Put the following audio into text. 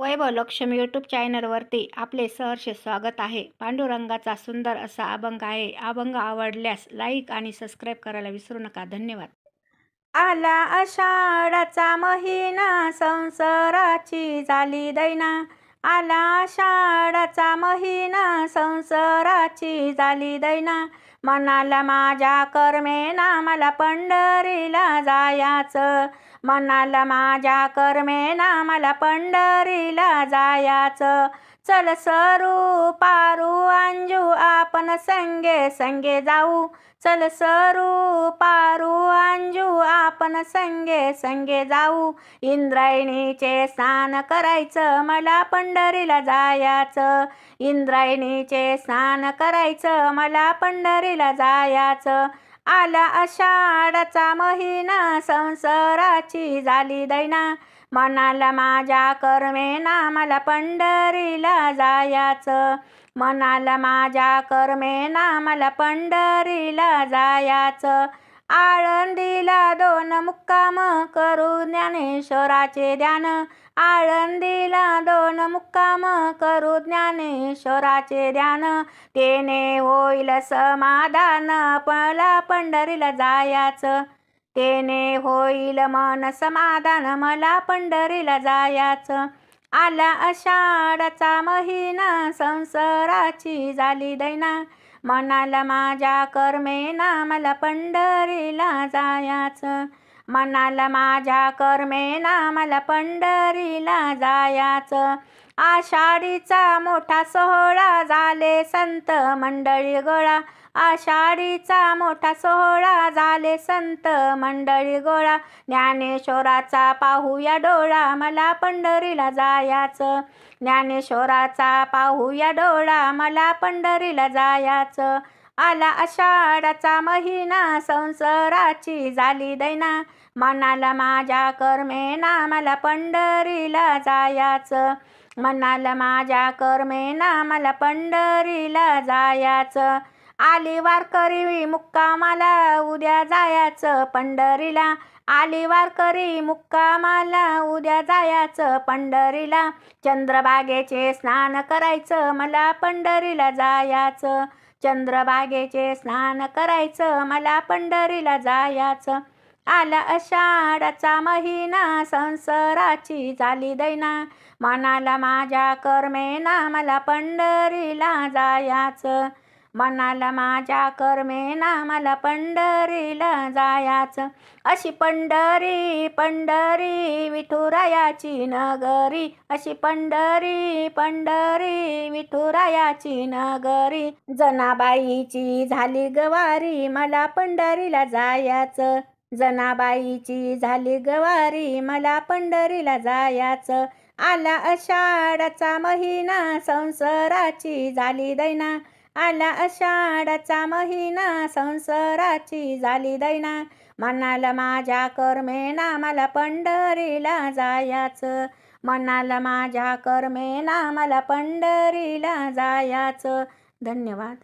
वैभव Lakshmi YouTube चॅनलवरती आपले सहर्ष स्वागत आहे. पांडुरंगाचा सुंदर असा अभंग आहे. अभंग आवडल्यास लाईक आणि सबस्क्राईब करायला विसरू नका. धन्यवाद. आला आषाढाचा महिना संसाराची झाली दैना. आला आषाढाचा महिना संसाराची झाली दैना. मनाला माझ्या कर्मेना मला पंढरीला जायाचं. मनाला माझ्या कर्मेना मला पंढरीला जायाचं. चल सरू पारू आपण संगे संगे जाऊ. चल सरू पारू अंजू. आपण संगे संगे जाऊ. इंद्रायणीचे स्नान करायचं मला पंढरीला जायाचं. इंद्रायणीचे स्नान करायचं मला पंढरीला जायाचं. आला आषाढाचा महिना संसाराची झाली दैना. मनाला माझ्या कर्मेना मला पंढरीला जायाचं. मनाला माझ्या कर्मेना मला पंढरीला जायाचं. आळंदीला दोन मुक्काम करू ज्ञानेश्वराचे ध्यान. आळंदीला दोन मुक्काम करू ज्ञानेश्वराचे ध्यान. तेने होईल समाधान मला पंढरीला जायाचं. तेने होईल मन समाधान मला पंढरीला जायाचं. आला आषाढाचा महिना संसाराची झाली दैना. मनाला माझ्या कर्मेना मला पंढरीला जायाचं. मनाला माझ्या कर्मेना मला पंढरीला जायाचं. आषाढीचा मोठा सोहळा झाले संत मंडळी गोळा. आषाढीचा मोठा सोहळा झाले संत मंडळी गोळा. ज्ञानेश्वराचा पाहूया डोळा मला पंढरीला जायाचं. ज्ञानेश्वराचा पाहूया डोळा मला पंढरीला जायाचं. आला आषाढाचा महिना संसाराची झाली दैना. मनाला माझ्या कर्मेना मला पंढरीला जायाचं. मनाला माझ्या कर्मेना मला पंढरीला जायाचं. आली वारकरी मुक्कामाला उद्या जायाचं पंढरीला. आली वारकरी मुक्कामाला उद्या जायाचं पंढरीला. चंद्रबागेचे स्नान करायचं मला पंढरीला जायाचं. चंद्रभागेचे स्नान करायचं मला पंढरीला जायचं. आला आषाढाचा महिना संसाराची झाली दैना. मनाला माझ्या कर्मेना मला पंढरीला जायाचं. मनाला माझ्या कर्मेना मला पंढरीला जायाचं. अशी पंढरी पंढरी विठुरायाची नगरी. अशी पंढरी पंढरी विठुरायाची नगरी. जनाबाईची झाली गवारी मला पंढरीला जायाचं. जनाबाईची झाली गवारी मला पंढरीला जायाचं. आला आषाढाचा महिना संसाराची झाली दैना. आला आषाढाचा महिना संसाराची झाली दैना. मनाला माझ्या कर्मेना मला पंढरीला जायाचं. मनाला माझ्या कर्मेना मला पंढरीला जायाचं. धन्यवाद.